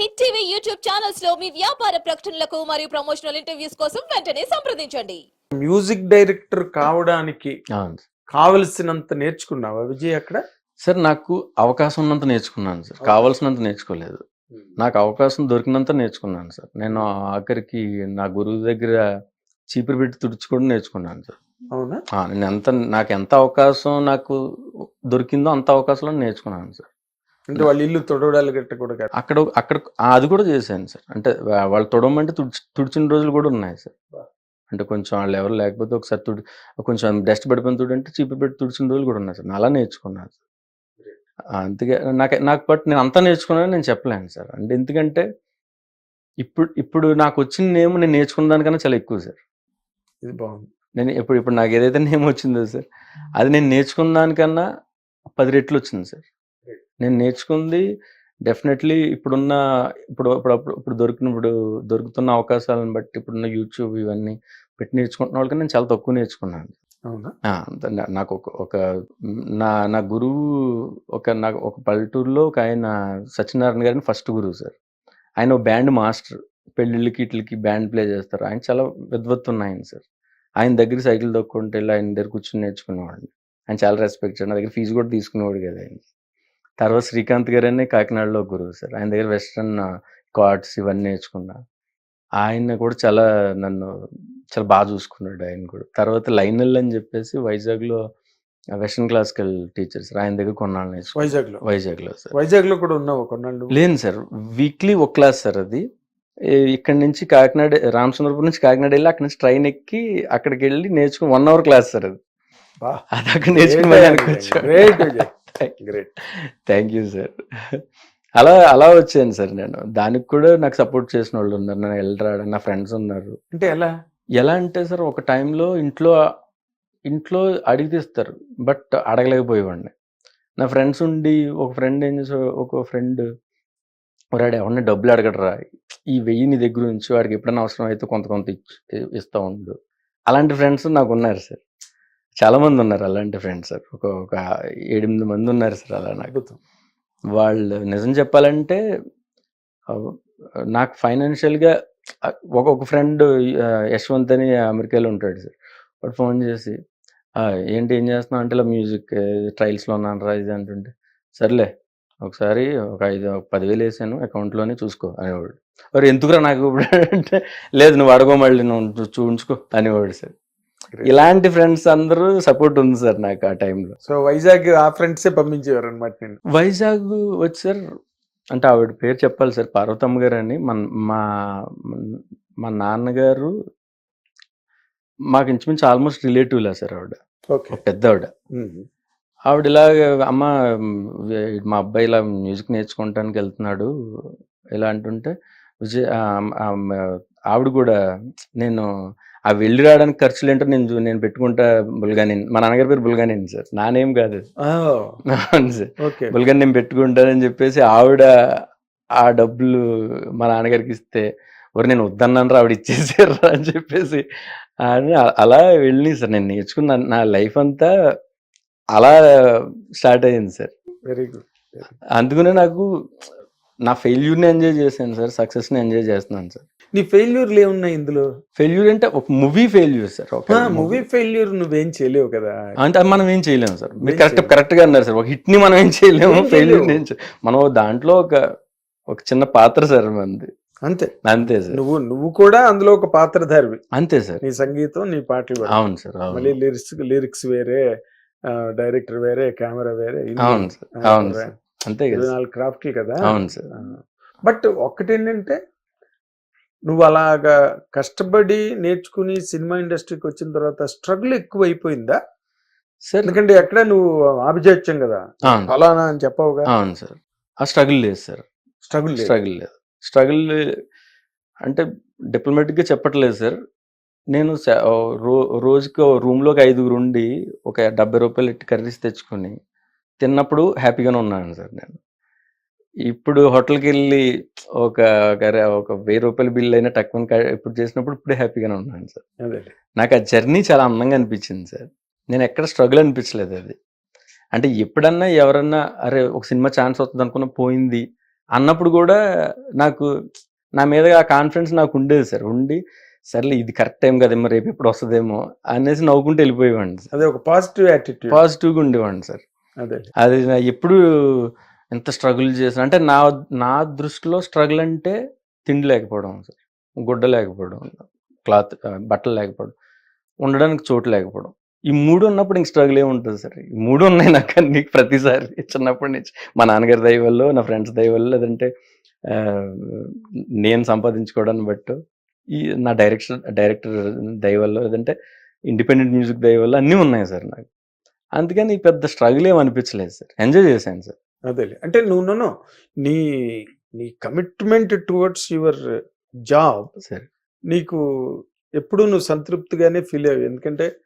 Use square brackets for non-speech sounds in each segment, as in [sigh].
Hit TV YouTube ఛానల్స్లో మీ వ్యాపార ప్రకటనలకు మరియు ప్రమోషనల్ ఇంటర్వ్యూస్ కోసం వెంటనే సంప్రదించండి. మ్యూజిక్ డైరెక్టర్ కావడానికి. కావలసినంత నేర్చుకున్నావా? విజయ్ అక్కడ? సార్ నాకు అవకాశం ఉన్నంత నేర్చుకున్నాను సార్. కావాల్సినంత నేర్చుకోలేదు. నాకు అవకాశం దొరికినంత నేర్చుకున్నాను సార్. నేను ఆఖరికి నా గురువు దగ్గర చీపురు పెట్టి తుడుచుకోవడం నేర్చుకున్నాను సార్. అవునా? ఆ, నేను ఎంత నాకు ఎంత అవకాశం నాకు దొరికిందో అంత అవకాశంలో నేర్చుకున్నాను సార్. అంటే వాళ్ళ ఇల్లు తొడవడాలు గట్ట కూడా. అక్కడ అక్కడ అది కూడా చేశాను సార్. అంటే వాళ్ళు తొడమంటే తుడిచి తుడిచిన రోజులు కూడా ఉన్నాయి సార్. అంటే కొంచెం వాళ్ళు ఎవరు లేకపోతే ఒకసారి తుడి కొంచెం డస్ట్ పడిపోయిన తుడి అంటే చీపురు పెట్టి తుడిచిన రోజులు కూడా ఉన్నాయి సార్. అలా నేర్చుకున్నాను సార్. అందుకే నాకు నాకు బట్ నేను అంతా నేర్చుకున్నానని నేను చెప్పలేను సార్. అంటే ఎందుకంటే ఇప్పుడు ఇప్పుడు నాకు వచ్చిన నేమ్ నేను నేర్చుకున్న దానికన్నా చాలా ఎక్కువ సార్. ఇది బాగుంది. నేను ఇప్పుడు ఇప్పుడు నాకు ఏదైతే నేమ్ వచ్చిందో సార్ అది నేను నేర్చుకున్న దానికన్నా పది రెట్లు వచ్చింది సార్. నేను నేర్చుకుంది డెఫినెట్లీ ఇప్పుడున్న ఇప్పుడు ఇప్పుడు అప్పుడు- ఇప్పుడు దొరికినప్పుడు దొరుకుతున్న అవకాశాలను బట్టి ఇప్పుడున్న యూట్యూబ్ ఇవన్నీ పెట్టి నేర్చుకుంటున్న వాళ్ళకన్నా నేను చాలా తక్కువ నేర్చుకున్నాను. నాకు ఒక ఒక నా నా గురువు ఒక నాకు ఒక పల్లెటూరులో ఒక ఆయన సత్యనారాయణ గారిని ఫస్ట్ గురువు సార్. ఆయన ఒక బ్యాండ్ మాస్టర్. పెళ్ళిళ్ళకి ఇట్లకి బ్యాండ్ ప్లే చేస్తారు. ఆయన చాలా విద్వత్తు ఆయన సార్. ఆయన దగ్గర సైకిల్ తొక్కుంటే వెళ్ళి ఆయన దగ్గర కూర్చొని నేర్చుకునేవాడిని. ఆయన చాలా రెస్పెక్ట్ నా దగ్గర ఫీజు కూడా తీసుకునేవాడు కదా ఆయన. తర్వాత శ్రీకాంత్ గారు అనే కాకినాడలో గురువు సార్. ఆయన దగ్గర వెస్ట్రన్ కార్డ్స్ ఇవన్నీ నేర్చుకున్నా. ఆయన కూడా చాలా నన్ను చాలా బాగా చూసుకున్నాడు ఆయన కూడా. తర్వాత లైనల్ అని చెప్పేసి వైజాగ్లో వెస్ట్రన్ క్లాసికల్ టీచర్స్ ఆయన దగ్గర కొన్నాళ్ళు నేర్చుకున్నాను వైజాగ్లో వైజాగ్లో సార్. వైజాగ్లో కూడా ఉన్నావు కొన్నాళ్ళు? లేదు సార్. వీక్లీ ఒక క్లాస్ సార్ అది. ఇక్కడ నుంచి కాకినాడ రామచంద్రపురం నుంచి కాకినాడ వెళ్ళి అక్కడ నుంచి ట్రైన్ ఎక్కి అక్కడికి వెళ్ళి నేర్చుకుని వన్ అవర్ క్లాస్ సార్ అది. అది అక్కడ నేర్చుకుని. గ్రేట్ థ్యాంక్ యూ సార్ అలా అలా వచ్చాను సార్ నేను. దానికి కూడా నాకు సపోర్ట్ చేసిన వాళ్ళు ఉన్నారు. నన్ను వెళ్ళరాడు నా ఫ్రెండ్స్ ఉన్నారు. అంటే ఎలా? ఎలా అంటే సార్ ఒక టైంలో ఇంట్లో ఇంట్లో అడిగి తీస్తారు. బట్ అడగలేకపోయేవాడిని. నా ఫ్రెండ్స్ ఉండి ఒక ఫ్రెండ్ ఏం చేసా ఒక ఫ్రెండ్ వాడు ఎవరిని డబ్బులు అడగడరా? ఈ వెయ్యి నీ దగ్గర ఉంచి. వాడికి ఎప్పుడైనా అవసరం అయితే కొంత కొంత ఇచ్చి ఇస్తూ ఉండు. అలాంటి ఫ్రెండ్స్ నాకు ఉన్నారు సార్. చాలా మంది ఉన్నారు అలాంటి ఫ్రెండ్స్ సార్ ఒక ఒక ఎనిమిది మంది ఉన్నారు సార్ అలా నాకు. వాళ్ళు నిజం చెప్పాలంటే నాకు ఫైనాన్షియల్గా ఒక ఒక ఫ్రెండ్ యశ్వంత్ అని అమెరికాలో ఉంటాడు సార్. వాడు ఫోన్ చేసి "ఆ, ఏంటి ఏం చేస్తున్నావు? అంటే ఇలా మ్యూజిక్ ట్రయల్స్లో ఉన్నాను రా ఇది అంటుంటే సర్లే ఒకసారి ఒక ఐదు ఒక పదివేలు వేసాను అకౌంట్లోనే చూసుకో అనేవాడు. మరి ఎందుకురా నాకు ఇప్పుడు? అంటే లేదు నువ్వు అడగో మళ్ళీ నువ్వు చూ- చూయించుకో అనేవాడు సార్. ఇలాంటి ఫ్రెండ్స్ అందరూ సపోర్ట్ ఉంది సార్ నాకు ఆ టైంలో సో వైజాగ్ ఆ ఫ్రెండ్సే పంపించేవారు అనమాట నేను వైజాగ్ వచ్చి సార్ అంటే ఆవిడ పేరు చెప్పాలి సార్ పార్వతమ్మ గారు అని మన మా మా నాన్నగారు మాకు ఇంచుమించు ఆల్మోస్ట్ రిలేటివ్లా సార్ ఆవిడ. పెద్ద ఆవిడ. ఆవిడ ఇలాగ అమ్మ మా అబ్బాయి ఇలా మ్యూజిక్ నేర్చుకోవటానికి వెళ్తున్నాడు. ఇలా అంటుంటే విజయ్ ఆవిడ కూడా నేను ఆ వెళ్ళి రావడానికి ఖర్చులు ఏంటో నేను నేను పెట్టుకుంటా బుల్గానేని మా నాన్నగారి పేరు బుల్గానేని సార్. నానేం కాదు సార్. ఓకే. బుల్గన్ నేను పెట్టుకుంటానని చెప్పేసి ఆవిడ ఆ డబ్బులు మా నాన్నగారికి ఇస్తే ఒరి నేను వద్దన్నాను ఆవిడ ఇచ్చేసారు అని చెప్పేసి. అలా వెళ్ళి సార్. నేను నేర్చుకున్న నా లైఫ్ అంతా అలా స్టార్ట్ అయ్యింది సార్. Very good. అందుకనే నాకు నా ఫెయిల్యూర్ని ఎంజాయ్ చేశాను సార్ సక్సెస్ని ఎంజాయ్ చేస్తున్నాను సార్. నీ ఫెయిల్యూర్లు ఏమున్నాయి ఇందులో? ఫెయిల్యూర్ అంటే ఒక మూవీ ఫెయిల్యూర్ సార్ ఒక మూవీ ఫెయిల్యూర్ నువ్వేం చేయలేవు కదా. అంటే అది మనం ఏం చేయలేము సార్. మీరు ఏం కరెక్ట్. కరెక్ట్గా అన్నారు సార్ ఒక హిట్ని మనం ఏం చేయలేము ఏం ఫెయిల్యూర్ చేయలేము. మనం దాంట్లో ఒక ఒక చిన్న పాత్ర సార్ మంది అంతే. అంతే సార్. నువ్వు నువ్వు కూడా అందులో ఒక పాత్రధారివి అంతే సార్. నీ సంగీతం నీ పాటలు. అవును సార్ మళ్ళీ లిరిక్స్ లిరిక్స్ వేరే డైరెక్టర్ వేరే కెమెరా వేరే అవును సార్ అవును సార్. అంతే కదా. ఇరవై. నాలుగు క్రాఫ్ట్లు కదా. అవును సార్. బట్ ఒక్కటేంటంటే నువ్వు అలాగా కష్టపడి నేర్చుకుని సినిమా ఇండస్ట్రీకి వచ్చిన తర్వాత స్ట్రగుల్ ఎక్కువ అయిపోయిందా సార్ ఎందుకంటే ఎక్కడ నువ్వు ఆభిజాత్యం కదా. ఫలానా అని చెప్పవుగా. అవును సార్. ఆ స్ట్రగుల్ లేదు సార్. స్ట్రగుల్ స్ట్రగుల్ లేదు. స్ట్రగుల్ అంటే డిప్లొమాటిక్గా చెప్పట్లేదు సార్. నేను రో రోజుకి రూమ్లోకి ఐదుగురు ఉండి ఒక డెబ్బై రూపాయలు ఇట్టి కర్రీస్ తెచ్చుకొని తిన్నప్పుడు హ్యాపీగానే ఉన్నాను సార్ నేను. ఇప్పుడు హోటల్కి వెళ్ళి ఒక ఒక వెయ్యి రూపాయల బిల్ అయినా తక్కువ ఇప్పుడు చేసినప్పుడు ఇప్పుడే హ్యాపీగానే ఉన్నాను సార్. అదే నాకు ఆ జర్నీ చాలా అందంగా అనిపించింది సార్. నేను ఎక్కడ స్ట్రగుల్ అనిపించలేదు అది. అంటే ఎప్పుడన్నా ఎవరన్నా అరే ఒక సినిమా ఛాన్స్ వస్తుంది అనుకున్న పోయింది అన్నప్పుడు కూడా నాకు నా మీద ఆ కాన్ఫిడెన్స్ నాకు ఉండేది సార్. ఉండి సర్లే ఇది కరెక్ట్ టైం కదేమో రేపు ఎప్పుడు వస్తుందేమో అనేసి నవ్వుకుంటూ వెళ్ళిపోయేవాడిని సార్. అదే ఒక పాజిటివ్ యాటిట్యూడ్. పాజిటివ్గా ఉండేవాడిని సార్. అదే. అది నా ఎప్పుడు ఎంత స్ట్రగుల్ చేసిన అంటే నా నా దృష్టిలో స్ట్రగుల్ అంటే తిండి లేకపోవడం సార్ గుడ్డ లేకపోవడం క్లాత్ బట్టలు లేకపోవడం ఉండడానికి చోటు లేకపోవడం. ఈ మూడు ఉన్నప్పుడు ఇంక స్ట్రగుల్ ఉంటుంది సార్. ఈ మూడు ఉన్నాయి నాకు అన్ని ప్రతిసారి. చిన్నప్పటి నుంచి మా నాన్నగారి దయ వల్ల నా ఫ్రెండ్స్ దయ వల్ల లేదంటే నేను సంపాదించుకోవడాన్ని బట్టి ఈ నా డైరెక్షన్ డైరెక్టర్ దయ వల్ల లేదంటే ఇండిపెండెంట్ మ్యూజిక్ దయ వల్ల అన్నీ ఉన్నాయి సార్ నాకు. అందుకని పెద్ద స్ట్రగుల్ ఏం అనిపించలేదు సార్. ఎంజాయ్ చేశాను సార్. అదే అంటే నువ్వు నన్ను నీ నీ commitment towards your job sir. నీకు ఎప్పుడు నువ్వు సంతృప్తిగానే ఫీల్ అయ్యావు. ఎందుకంటే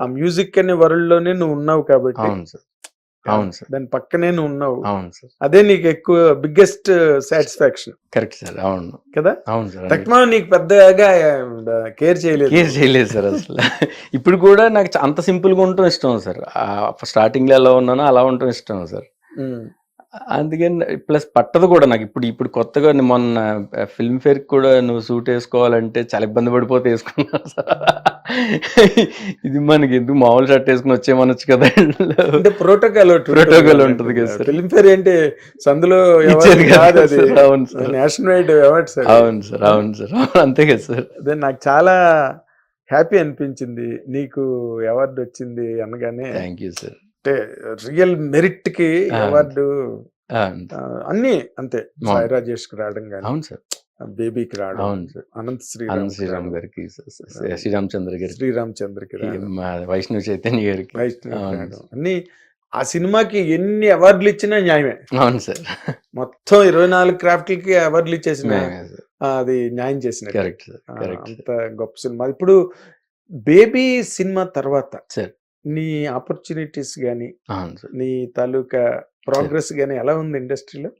ఆ మ్యూజిక్ అనే వరల్డ్లోనే నువ్వు ఉన్నావు కాబట్టి అవును సార్. అవును సార్. దాని పక్కనే ఉన్నావు. అవును సార్. అదే నీకు ఎక్కువ బిగ్గెస్ట్ సాటిస్ఫాక్షన్ కరెక్ట్ సార్ అవును. కదా? అవును సార్ టెక్నో నీకు పెద్దగా కేర్ చేయలేదు. కేర్ చేయలేదు సార్ అసలు. [laughs] ఇప్పుడు కూడా నాకు అంత సింపుల్గా ఉండటం ఇష్టం సార్. స్టార్టింగ్లో ఎలా ఉన్నానో అలా ఉండటం ఇష్టం సార్. ఉమ్. అందుకని ప్లస్ పట్టదు కూడా నాకు. ఇప్పుడు ఇప్పుడు కొత్తగా నేను మొన్న ఫిల్మ్ ఫేర్ కూడా నువ్వు సూట్ వేసుకోవాలంటే చాలా ఇబ్బంది పడిపోతే వేసుకున్నా సార్. ఇది మనకి ఎందుకు మామూలు షర్ట్ వేసుకుని వచ్చేమనొచ్చు కదా. అంటే ప్రోటోకాల్ Protocol ఉంటుంది కదా. సార్. ఫిల్మ్ ఫేర్ ఏంటి? సందులో అవును sir. National wide award sir అవును సార్ అవును సార్. అంతే కదా సార్. అదే నాకు చాలా హ్యాపీ అనిపించింది. నీకు అవార్డు వచ్చింది అనగానే. Thank you sir. అంటే రియల్ మెరిట్కి. అవార్డు అన్ని అంతే. సాయి రాజేష్కి రావడం కానీ అవును సార్. బేబీకి రావడం. అనంత్ శ్రీరామ్ శ్రీరామ్ గారికి శ్రీరామచంద్ర గారికి. మా వైష్ణవ్ చైతన్య గారికి. వైష్ణవ్ అన్ని ఆ సినిమాకి ఎన్ని అవార్డులు ఇచ్చినా న్యాయమే. అవును సార్. మొత్తం ఇరవై నాలుగు క్రాఫ్ట్లకి అవార్డులు ఇచ్చేసిన అది న్యాయం చేసిన కరెక్ట్ అంత గొప్ప సినిమా. ఇప్పుడు బేబీ సినిమా తర్వాత సార్. నీ ఆపర్చునిటీస్ సార్. నీ తాలూకా ప్రోగ్రెస్ గానీ ఎలా ఉంది ఇండస్ట్రీలో?